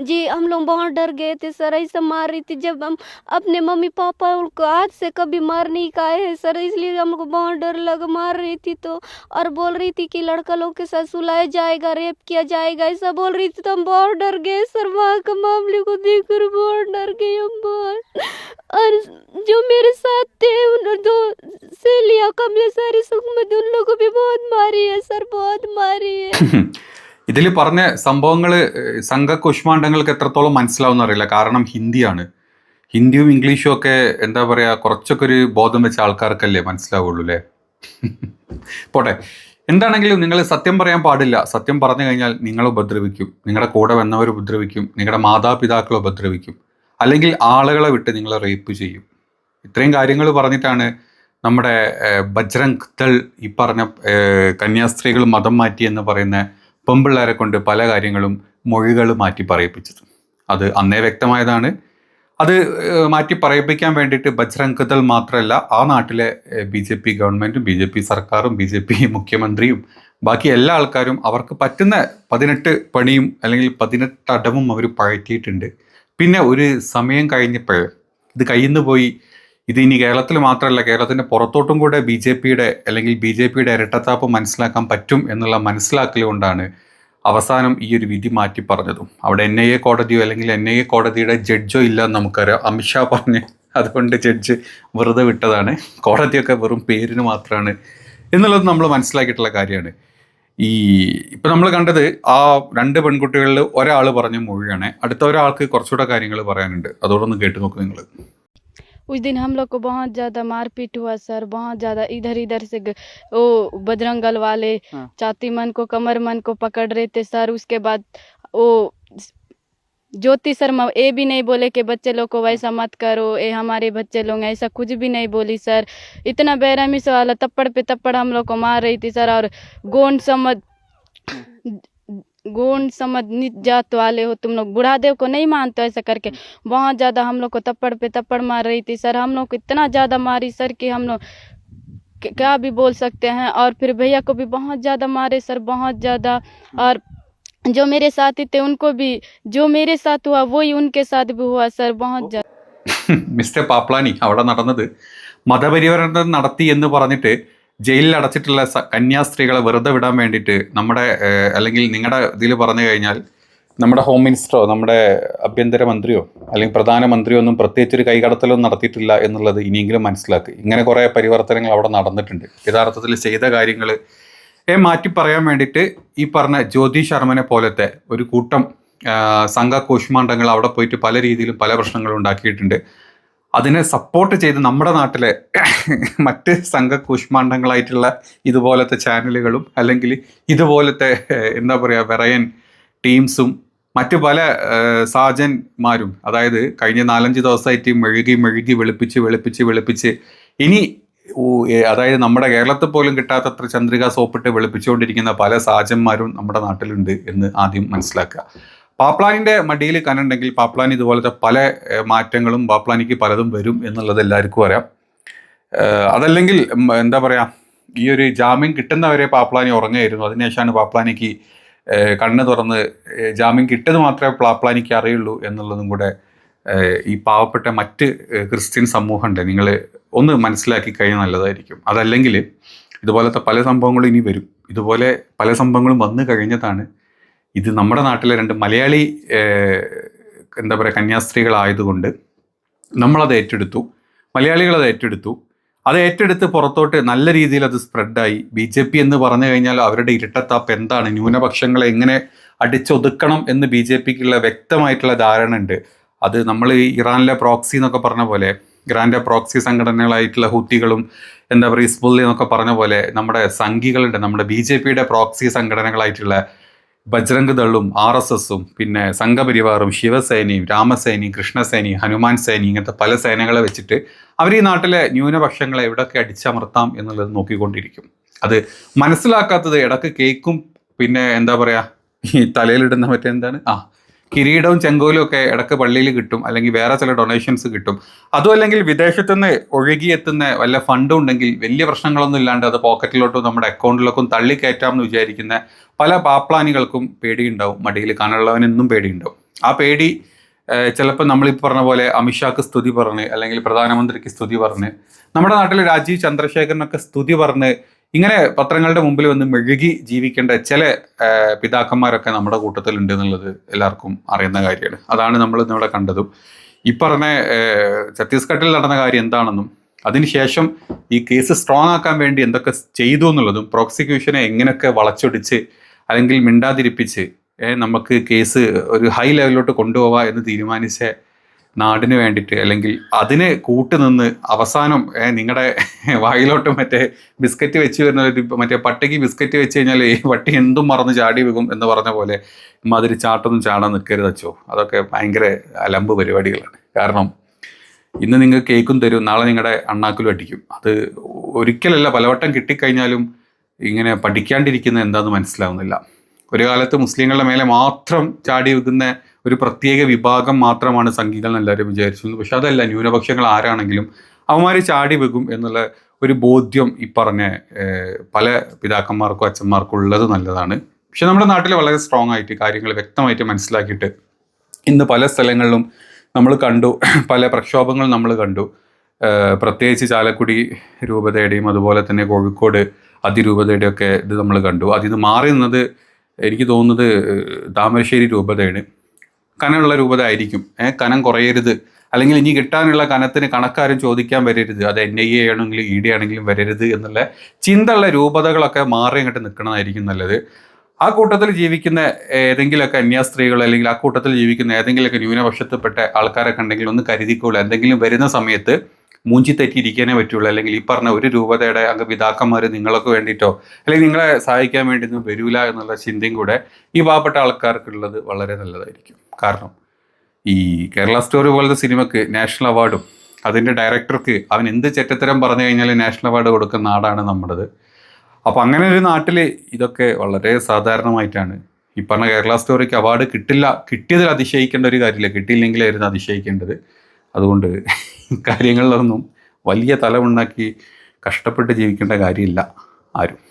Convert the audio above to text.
जी, हम लोग बहुत डर गए थे सर, ऐसा मार रही थी जब हम अपने मम्मी पापा को आज से कभी मार नहीं खाए हैं सर, इसलिए हमको बहुत डर लगा, मार रही थी तो। और बोल रही थी कि लड़का लोग के साथ सुलाया जाएगा, रेप किया जाएगा, ऐसा बोल रही थी तो हम बहुत डर गए सर, वहाँ के मामले को देखकर बहुत डर गए हम बहुत। और जो मेरे साथ थे उन दो सहेलियाँ कमले सारी सुख सुखमत उन लोगों को भी बहुत मारी है सर, बहुत मारी है। ഇതിൽ പറഞ്ഞ സംഭവങ്ങൾ സംഘ കുഷ്മാണ്ഡങ്ങൾക്ക് എത്രത്തോളം മനസ്സിലാവുന്ന അറിയില്ല. കാരണം ഹിന്ദിയാണ്. ഹിന്ദിയും ഇംഗ്ലീഷും ഒക്കെ എന്താ പറയുക കുറച്ചൊക്കെ ഒരു ബോധം വെച്ച ആൾക്കാർക്കല്ലേ മനസ്സിലാവുള്ളൂ അല്ലേ? പോട്ടെ. എന്താണെങ്കിലും നിങ്ങൾ സത്യം പറയാൻ പാടില്ല. സത്യം പറഞ്ഞു കഴിഞ്ഞാൽ നിങ്ങൾ ഉപദ്രവിക്കും. നിങ്ങളുടെ കൂടെ വന്നവർ ഉപദ്രവിക്കും. നിങ്ങളുടെ മാതാപിതാക്കൾ ഉപദ്രവിക്കും. അല്ലെങ്കിൽ ആളുകളെ വിട്ട് നിങ്ങളെ റേപ്പ് ചെയ്യും. ഇത്രയും കാര്യങ്ങൾ പറഞ്ഞിട്ടാണ് നമ്മുടെ ബജ്രംഗ് ദൾ ഈ പറഞ്ഞ കന്യാസ്ത്രീകൾ മതം മാറ്റി എന്ന് പറയുന്ന പെമ്പിള്ളേരെ കൊണ്ട് പല കാര്യങ്ങളും മൊഴികൾ മാറ്റി പറയിപ്പിച്ചത്. അത് അന്നേ വ്യക്തമായതാണ്. അത് മാറ്റി പറയിപ്പിക്കാൻ വേണ്ടിയിട്ട് ബജ്രംഗ് ദൾ മാത്രമല്ല ആ നാട്ടിലെ ബി ജെ പി ഗവൺമെന്റും ബി ജെ പി സർക്കാരും ബി ജെ പി മുഖ്യമന്ത്രിയും ബാക്കി എല്ലാ ആൾക്കാരും അവർക്ക് പറ്റുന്ന പതിനെട്ട് പണിയും അല്ലെങ്കിൽ പതിനെട്ട് അടവും അവർ പഴറ്റിയിട്ടുണ്ട്. പിന്നെ ഒരു സമയം കഴിഞ്ഞപ്പോൾ ഇത് കയ്യിൽ നിന്ന് പോയി ഇത് ഇനി കേരളത്തിൽ മാത്രമല്ല കേരളത്തിന്റെ പുറത്തോട്ടും കൂടെ ബി ജെ പിയുടെ അല്ലെങ്കിൽ ബി ജെ പിയുടെ ഇരട്ടത്താപ്പ് മനസ്സിലാക്കാൻ പറ്റും എന്നുള്ള മനസ്സിലാക്കലുകൊണ്ടാണ് അവസാനം ഈ ഒരു വിധി മാറ്റി പറഞ്ഞതും. അവിടെ എൻ ഐ എ കോടതിയോ അല്ലെങ്കിൽ എൻ ഐ എ കോടതിയുടെ ജഡ്ജോ ഇല്ല എന്ന് നമുക്കറിയാം. അമിത്ഷാ പറഞ്ഞ് അതുകൊണ്ട് ജഡ്ജ് വെറുതെ വിട്ടതാണ്. കോടതിയൊക്കെ വെറും പേരിന് മാത്രമാണ് എന്നുള്ളത് നമ്മൾ മനസ്സിലാക്കിയിട്ടുള്ള കാര്യമാണ്. ഈ ഇപ്പം നമ്മൾ കണ്ടത് ആ രണ്ട് പെൺകുട്ടികളിൽ ഒരാൾ പറഞ്ഞ മൊഴിയാണ്. അടുത്ത ഒരാൾക്ക് കുറച്ചുകൂടെ കാര്യങ്ങൾ പറയാനുണ്ട്. അതോടൊന്ന് കേട്ടു നോക്ക് നിങ്ങൾ उस दिन हम लोग को बहुत ज़्यादा मारपीट हुआ सर। बहुत ज़्यादा इधर इधर से वो बजरंगल वाले हाँ। छाती मन को कमर मन को पकड़ रहे थे सर। उसके बाद वो ज्योति शर्मा ये भी नहीं बोले कि बच्चे लोग को वैसा मत करो ये हमारे बच्चे लोग हैं, ऐसा कुछ भी नहीं बोली सर। इतना बेरहमी से वाला तप्पड़ पे तप्पड़ हम लोग को मार रही थी सर और गोंड समझ गोंड समझ नित जात वाले हो तुम लोग बुढ़ादेव को नहीं मानते हो ऐसा करके बहुत ज़्यादा हम लोग को तप्पड़ पे तप्पड़ मार रही थी सर हम लोग को इतना ज़्यादा मारी सर कि हम लोग क- क्या भी बोल सकते हैं और फिर भैया को भी बहुत ज़्यादा मारे सर बहुत ज़्यादा और जो मेरे साथी थे उनको भी जो मेरे साथ हुआ वही उनके साथ भी हुआ सर बहुत ज़्यादा മിസ്റ്റർ പാപ്ലാനി അവിടെ നടന്നത് മതപരിവർത്തനം നടത്തി എന്ന് പറഞ്ഞിട്ട് ജയിലിൽ അടച്ചിട്ടുള്ള കന്യാസ്ത്രീകളെ വെറുതെ വിടാൻ വേണ്ടിയിട്ട് നമ്മുടെ അല്ലെങ്കിൽ നിങ്ങളുടെ ഇതിൽ പറഞ്ഞു കഴിഞ്ഞാൽ നമ്മുടെ ഹോം മിനിസ്റ്ററോ നമ്മുടെ ആഭ്യന്തരമന്ത്രിയോ അല്ലെങ്കിൽ പ്രധാനമന്ത്രിയോ ഒന്നും പ്രത്യേകിച്ച് ഒരു കൈകടത്തലൊന്നും നടത്തിയിട്ടില്ല എന്നുള്ളത് ഇനിയെങ്കിലും മനസ്സിലാക്കുക ഇങ്ങനെ കുറേ പരിവർത്തനങ്ങൾ അവിടെ നടന്നിട്ടുണ്ട്. യഥാർത്ഥത്തിൽ ചെയ്ത കാര്യങ്ങൾ മാറ്റി പറയാൻ വേണ്ടിയിട്ട് ഈ പറഞ്ഞ ജ്യോതി ശർമ്മനെ പോലത്തെ ഒരു കൂട്ടം സംഘ കൂഷ്മാണ്ഡങ്ങൾ അവിടെ പോയിട്ട് പല രീതിയിലും പല പ്രശ്നങ്ങളും ഉണ്ടാക്കിയിട്ടുണ്ട്. അതിനെ സപ്പോർട്ട് ചെയ്ത് നമ്മുടെ നാട്ടിലെ മറ്റ് സംഘ കൂഷ്മാണ്ഡങ്ങളായിട്ടുള്ള ഇതുപോലത്തെ ചാനലുകളും അല്ലെങ്കിൽ ഇതുപോലത്തെ എന്താ പറയുക വെറയൻ ടീംസും മറ്റു പല സാജന്മാരും അതായത് കഴിഞ്ഞ നാലഞ്ച് ദിവസമായിട്ട് മെഴുകി മെഴുകി വെളുപ്പിച്ച് വെളുപ്പിച്ച് വെളുപ്പിച്ച് ഇനി അതായത് നമ്മുടെ കേരളത്തിൽ പോലും കിട്ടാത്തത്ര ചന്ദ്രിക സോപ്പിട്ട് വെളുപ്പിച്ചുകൊണ്ടിരിക്കുന്ന പല സാജന്മാരും നമ്മുടെ നാട്ടിലുണ്ട് എന്ന് ആദ്യം മനസ്സിലാക്കുക. പാപ്ലാനിന്റെ മടിയിൽ കനുണ്ടെങ്കിൽ പാപ്ലാൻ ഇതുപോലത്തെ പല മാറ്റങ്ങളും പാപ്ലാനിക്ക് പലതും വരും എന്നുള്ളത് എല്ലാവർക്കും അറിയാം. അതല്ലെങ്കിൽ എന്താ പറയുക ഈ ഒരു ജാമ്യം കിട്ടുന്നവരെ പാപ്ലാനി ഉറങ്ങായിരുന്നു. അതിനുശേഷമാണ് പാപ്ലാനിക്ക് കണ്ണ് തുറന്ന് ജാമ്യം കിട്ടിയത് മാത്രമേ പാപ്ലാനിക്ക് അറിയുള്ളൂ എന്നുള്ളതും കൂടെ ഈ പാവപ്പെട്ട മറ്റ് ക്രിസ്ത്യൻ സമൂഹമുണ്ട്. നിങ്ങൾ ഒന്ന് മനസ്സിലാക്കി കഴിഞ്ഞാൽ നല്ലതായിരിക്കും. അതല്ലെങ്കിൽ ഇതുപോലത്തെ പല സംഭവങ്ങളും ഇനി വരും. ഇതുപോലെ പല സംഭവങ്ങളും വന്നു കഴിഞ്ഞതാണ് ഇത് നമ്മുടെ നാട്ടിലെ രണ്ട് മലയാളി എന്താ പറയുക കന്യാസ്ത്രീകളായതുകൊണ്ട് നമ്മളത് ഏറ്റെടുത്തു. മലയാളികൾ അത് ഏറ്റെടുത്തു. അത് ഏറ്റെടുത്ത് പുറത്തോട്ട് നല്ല രീതിയിൽ അത് സ്പ്രെഡായി. ബി ജെ പി എന്ന് പറഞ്ഞു കഴിഞ്ഞാൽ അവരുടെ ഇരട്ടത്താപ്പ് എന്താണ്? ന്യൂനപക്ഷങ്ങളെ എങ്ങനെ അടിച്ചൊതുക്കണം എന്ന് ബി ജെ പിക്കുള്ള വ്യക്തമായിട്ടുള്ള ധാരണ ഉണ്ട്. അത് നമ്മൾ ഈ ഇറാനിലെ പ്രോക്സി എന്നൊക്കെ പറഞ്ഞ പോലെ ഇറാന്റെ പ്രോക്സി സംഘടനകളായിട്ടുള്ള ഹൂത്തികളും എന്താ പറയുക ഇസ്ബുള്ളി എന്നൊക്കെ പറഞ്ഞ പോലെ നമ്മുടെ സംഘികളുടെ നമ്മുടെ ബി ജെ പിയുടെ പ്രോക്സി സംഘടനകളായിട്ടുള്ള ബജ്രംഗ് ദളും ആർ എസ് എസും പിന്നെ സംഘപരിവാറും ശിവസേനയും രാമസേനയും കൃഷ്ണസേനയും ഹനുമാൻ സേനയും ഇങ്ങനത്തെ പല സേനകളെ വെച്ചിട്ട് അവർ ഈ നാട്ടിലെ ന്യൂനപക്ഷങ്ങളെ എവിടെയൊക്കെ അടിച്ചമർത്താം എന്നുള്ളത് നോക്കിക്കൊണ്ടിരിക്കും. അത് മനസ്സിലാക്കാത്തത് ഇടയ്ക്ക് കേക്കും പിന്നെ എന്താ പറയുക ഈ തലയിലിടുന്ന മറ്റേ എന്താണ്? ആ കിരീടവും ചെങ്കോലും ഒക്കെ ഇടയ്ക്ക് പള്ളിയിൽ കിട്ടും അല്ലെങ്കിൽ വേറെ ചില ഡൊണേഷൻസ് കിട്ടും. അതും അല്ലെങ്കിൽ വിദേശത്തു നിന്ന് ഒഴുകിയെത്തുന്ന വല്ല ഫണ്ടും ഉണ്ടെങ്കിൽ വലിയ പ്രശ്നങ്ങളൊന്നും ഇല്ലാണ്ട് അത് പോക്കറ്റിലോട്ടും നമ്മുടെ അക്കൗണ്ടിലൊക്കെ തള്ളിക്കയറ്റാമെന്ന് വിചാരിക്കുന്ന പല പാപ്ലാനികൾക്കും പേടിയുണ്ടാവും. മടിയിൽ കാണാനുള്ളവനെന്നും പേടിയുണ്ടാവും. ആ പേടി ചിലപ്പോൾ നമ്മളിപ്പോൾ പറഞ്ഞ പോലെ അമിത്ഷാക്ക് സ്തുതി പറഞ്ഞ് അല്ലെങ്കിൽ പ്രധാനമന്ത്രിക്ക് സ്തുതി പറഞ്ഞ് നമ്മുടെ നാട്ടിൽ രാജീവ് ചന്ദ്രശേഖരനൊക്കെ സ്തുതി പറഞ്ഞ് ഇങ്ങനെ പത്രങ്ങളുടെ മുമ്പിൽ വന്ന് മെഴുകി ജീവിക്കേണ്ട ചില പിതാക്കന്മാരൊക്കെ നമ്മുടെ കൂട്ടത്തിലുണ്ട് എന്നുള്ളത് എല്ലാവർക്കും അറിയുന്ന കാര്യമാണ്. അതാണ് നമ്മൾ ഇന്നിവിടെ കണ്ടതും. ഈ പറഞ്ഞ ഛത്തീസ്ഗഡിൽ നടന്ന കാര്യം എന്താണെന്നും അതിനുശേഷം ഈ കേസ് സ്ട്രോങ് ആക്കാൻ വേണ്ടി എന്തൊക്കെ ചെയ്തു എന്നുള്ളതും പ്രോസിക്യൂഷനെ എങ്ങനെയൊക്കെ വളച്ചൊടിച്ച് അല്ലെങ്കിൽ മിണ്ടാതിരിപ്പിച്ച് നമുക്ക് കേസ് ഒരു ഹൈ ലെവലിലോട്ട് കൊണ്ടുപോവാ എന്ന് തീരുമാനിച്ച നാടിന് വേണ്ടിയിട്ട് അല്ലെങ്കിൽ അതിന് കൂട്ടുനിന്ന് അവസാനം നിങ്ങളുടെ വായിലോട്ട് മറ്റേ ബിസ്ക്കറ്റ് വെച്ച് വരുന്ന ഒരു മറ്റേ പട്ടിക്ക് ബിസ്ക്കറ്റ് വെച്ച് കഴിഞ്ഞാൽ ഈ പട്ടി എന്തും മറന്ന് ചാടി വീകും എന്ന് പറഞ്ഞ പോലെ മാതിരി ചാട്ടൊന്നും ചാടാൻ നിൽക്കരുത് അച്ചോ. അതൊക്കെ ഭയങ്കര അലമ്പ് പരിപാടികളാണ്. കാരണം ഇന്ന് നിങ്ങൾ കേക്കും തരും നാളെ നിങ്ങളുടെ അണ്ണാക്കിലും അടിക്കും. അത് ഒരിക്കലല്ല പലവട്ടം കിട്ടിക്കഴിഞ്ഞാലും ഇങ്ങനെ പഠിക്കാണ്ടിരിക്കുന്ന എന്താണെന്ന് മനസ്സിലാവുന്നില്ല. ഒരു കാലത്ത് മുസ്ലിങ്ങളുടെ മേലെ മാത്രം ചാടി വെക്കുന്ന ഒരു പ്രത്യേക വിഭാഗം മാത്രമാണ് സംഘികൾ എല്ലാവരും വിചാരിച്ചിരുന്നത്. പക്ഷെ അതല്ല ന്യൂനപക്ഷങ്ങൾ ആരാണെങ്കിലും അവന്മാർ ചാടി വെക്കും എന്നുള്ള ഒരു ബോധ്യം ഈ പറഞ്ഞ പല പിതാക്കന്മാർക്കും അച്ഛന്മാർക്കും ഉള്ളത് നല്ലതാണ്. പക്ഷെ നമ്മുടെ നാട്ടിൽ വളരെ സ്ട്രോങ് ആയിട്ട് കാര്യങ്ങൾ വ്യക്തമായിട്ട് മനസ്സിലാക്കിയിട്ട് ഇന്ന് പല സ്ഥലങ്ങളിലും നമ്മൾ കണ്ടു പല പ്രക്ഷോഭങ്ങൾ നമ്മൾ കണ്ടു. പ്രത്യേകിച്ച് ചാലക്കുടി രൂപതയുടെയും അതുപോലെ തന്നെ കോഴിക്കോട് അതിരൂപതയുടെയും ഒക്കെ ഇത് നമ്മൾ കണ്ടു. അതിൽ നിന്ന് മാറി നിന്നത് എനിക്ക് തോന്നുന്നത് താമരശ്ശേരി രൂപതയാണ്. കനമുള്ള രൂപതായിരിക്കും. ഏഹ് കനം കുറയരുത്. അല്ലെങ്കിൽ ഇനി കിട്ടാനുള്ള കനത്തിന് കണക്കാരും ചോദിക്കാൻ വരരുത്. അത് എൻ ഐ എ ആണെങ്കിലും ഇ ഡി ആണെങ്കിലും വരരുത് എന്നുള്ള ചിന്തയുള്ള രൂപതകളൊക്കെ മാറി അങ്ങോട്ട് നിൽക്കണതായിരിക്കും നല്ലത്. ആ കൂട്ടത്തിൽ ജീവിക്കുന്ന ഏതെങ്കിലുമൊക്കെ അന്യാസ്ത്രീകൾ അല്ലെങ്കിൽ ആ കൂട്ടത്തിൽ ജീവിക്കുന്ന ഏതെങ്കിലുമൊക്കെ ന്യൂനപക്ഷത്തിൽപ്പെട്ട ആൾക്കാരൊക്കെ ഉണ്ടെങ്കിൽ ഒന്ന് കരുതിക്കോളൂ. എന്തെങ്കിലും വരുന്ന സമയത്ത് മൂഞ്ചി തെറ്റിയിരിക്കാനേ പറ്റുള്ളൂ. അല്ലെങ്കിൽ ഈ പറഞ്ഞ ഒരു രൂപതയുടെ അംഗ പിതാക്കന്മാർ നിങ്ങൾക്ക് വേണ്ടിയിട്ടോ അല്ലെങ്കിൽ നിങ്ങളെ സഹായിക്കാൻ വേണ്ടി ഒന്നും വരൂല എന്നുള്ള ചിന്തയും കൂടെ ഈ പാവപ്പെട്ട ആൾക്കാർക്കുള്ളത് വളരെ നല്ലതായിരിക്കും. കാരണം. ഈ കേരള സ്റ്റോറി പോലത്തെ സിനിമക്ക് നാഷണൽ അവാർഡും അതിന്റെ ഡയറക്ടർക്ക് അവൻ എന്ത് ചെറ്റത്തരം പറഞ്ഞു കഴിഞ്ഞാൽ നാഷണൽ അവാർഡ് കൊടുക്കുന്ന നാടാണ് നമ്മുടേത്. അപ്പോൾ അങ്ങനെ ഒരു നാട്ടിൽ ഇതൊക്കെ വളരെ സാധാരണമായിട്ടാണ്. ഈ പറഞ്ഞ കേരള സ്റ്റോറിക്ക് അവാർഡ് കിട്ടില്ല കിട്ടിയതിൽ അതിശയിക്കേണ്ട ഒരു കാര്യമില്ല. കിട്ടിയില്ലെങ്കിലായിരുന്നു അതിശയിക്കേണ്ടത്. അതുകൊണ്ട് കാര്യങ്ങളിലൊന്നും വലിയ തലമുണ്ടാക്കി കഷ്ടപ്പെട്ട് ജീവിക്കേണ്ട കാര്യമില്ല ആരും.